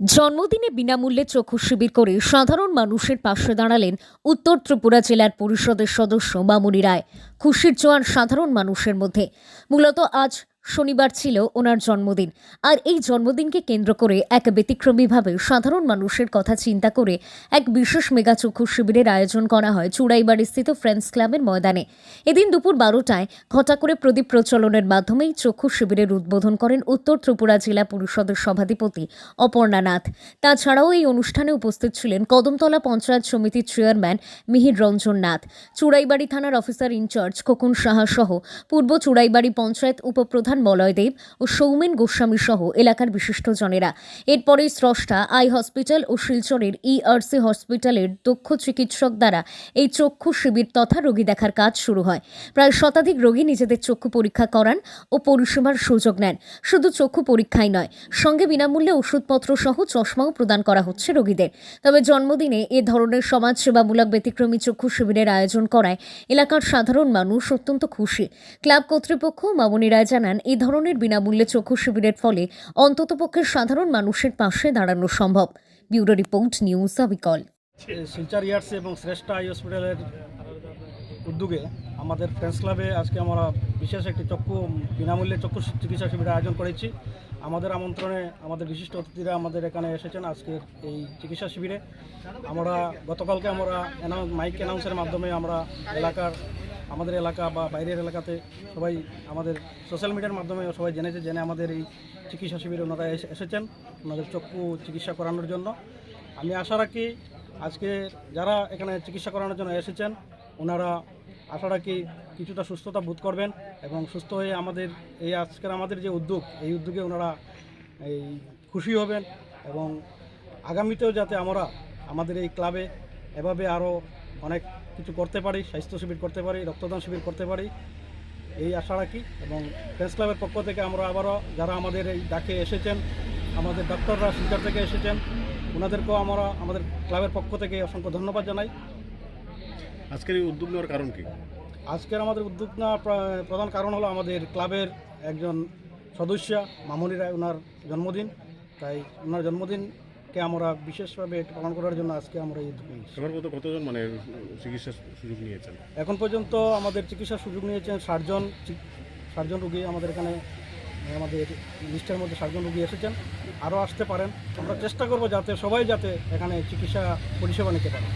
জন্মদিনে বিনামূল্যে চক্ষু শিবির করে সাধারণ মানুষের পাশে দাঁড়ালেন উত্তর ত্রিপুরা জেলার পরিষদের সদস্য মামুনি রায়। খুশির জোয়ার সাধারণ মানুষের মধ্যে। মূলত আজ শনিবার ছিল ওনার জন্মদিন। আর এই জন্মদিনকে কেন্দ্র করে এক ব্যতিক্রমীভাবে সাধারণ মানুষের কথা চিন্তা করে এক বিশেষ মেগা চক্ষু শিবিরের আয়োজন করা হয় চুড়াইবাড়ি স্থিত ফ্রেন্ডস ক্লাবের ময়দানে। এদিন দুপুর বারোটায় ঘটা করে প্রদীপ প্রচলনের মাধ্যমেই চক্ষু শিবিরের উদ্বোধন করেন উত্তর ত্রিপুরা জেলা পরিষদের সভাধিপতি অপর্ণা নাথ। তাছাড়াও এই অনুষ্ঠানে উপস্থিত ছিলেন কদমতলা পঞ্চায়েত সমিতির চেয়ারম্যান মিহির রঞ্জন নাথ, চুড়াইবাড়ি থানার অফিসার ইনচার্জ খোকন সাহা সহ পূর্ব চুড়াইবাড়ি পঞ্চায়েত উপপ্রধান মলয় দেব ও সৌমেন গোস্বামী সহ এলাকার বিশিষ্টজনেরা। এরপরে স্রষ্টা আই হসপিটাল ও শিলচরের ইআরসি হসপিটালের দক্ষ চিকিৎসক দ্বারা এই চক্ষু শিবির তথা রোগী দেখার কাজ শুরু হয়। প্রায় শতাধিক রোগী নিজেদের চক্ষু পরীক্ষা করান ও পরিষেবার সুযোগ নেন। শুধু চক্ষু পরীক্ষাই নয়, সঙ্গে বিনামূল্যে ওষুধপত্র সহ চশমাও প্রদান করা হচ্ছে রোগীদের। তবে জন্মদিনে এ ধরনের সমাজসেবামূলক ব্যতিক্রমী চক্ষু শিবিরের আয়োজন করায় এলাকার সাধারণ মানুষ অত্যন্ত খুশি। ক্লাব কর্তৃপক্ষ মামনি রায় জানান এই ধরনের বিনামূল্যে চক্ষু শিবিরের ফলে অন্ততপক্ষে সাধারণ মানুষের পাশে দাঁড়ানো সম্ভব। ব্যুরো রিপোর্ট, নিউজ আবিকল শিলচর ইয়ার্স এবং শ্রেষ্ঠ আই হসপিটালের উদ্যোগে আমাদের ফ্রেন্ডস ক্লাবে আজকে আমরা বিশেষ একটি চক্ষু, বিনামূল্যে চক্ষু চিকিৎসা শিবিরের আয়োজন করেছি। আমাদের আমন্ত্রণে আমাদের বিশিষ্ট অতিথিরা আমাদের এখানে এসেছেন আজকের এই চিকিৎসা শিবিরে। আমরা গতকালকে আমরা মাইক অ্যানাউন্সের মাধ্যমে আমরা এলাকার আমাদের এলাকা বা বাইরের এলাকাতে সবাই আমাদের সোশ্যাল মিডিয়ার মাধ্যমে সবাই জেনেছে, জেনে আমাদের এই চিকিৎসা শিবিরে ওনারা এসে- এসেছেন। ওনাদের চক্ষু চিকিৎসা করানোর জন্য। আমি আশা রাখি আজকে যারা এখানে চিকিৎসা করানোর জন্য এসেছেন, ওনারা আশা রাখি কিছুটা সুস্থতা বোধ করবেন এবং সুস্থ হয়ে আমাদের এই আজকের আমাদের যে উদ্যোগ, এই উদ্যোগে ওনারা এই খুশি হবেন এবং আগামীতেও যাতে আমরা আমাদের এই ক্লাবে এভাবে আরও অনেক কিছু করতে পারি স্বাস্থ্য শিবির করতে পারি রক্তদান শিবির করতে পারি এই আশা রাখি এবং প্রেস ক্লাবের পক্ষ থেকে আমরা আবারও যারা আমাদের এই ডাকে এসেছেন আমাদের ডক্টররা শিলচর থেকে এসেছেন ওনাদেরকেও আমরা আমাদের ক্লাবের পক্ষ থেকে অসংখ্য ধন্যবাদ জানাই। আজকের এই উদ্যোগ নেওয়ার কারণ কি? আজকের আমাদের উদ্যোগ নেওয়ার প্র- প্রধান কারণ হলো আমাদের ক্লাবের একজন সদস্য মামনি রায় ওনার জন্মদিন। তাই ওনার জন্মদিনকে আমরা বিশেষভাবে পালন করার জন্য আজকে আমরা নিয়েছি এবার কতজন মানে চিকিৎসার সুযোগ নিয়েছেন? এখন পর্যন্ত আমাদের চিকিৎসার সুযোগ নিয়েছেন ষাটজন ষাটজন রুগী আমাদের এখানে আমাদের লিস্টের মধ্যে ষাটজন রুগী এসেছেন। আরও আসতে পারেন। আমরা চেষ্টা করব যাতে সবাই যাতে এখানে চিকিৎসা পরিষেবা নিতে পারে।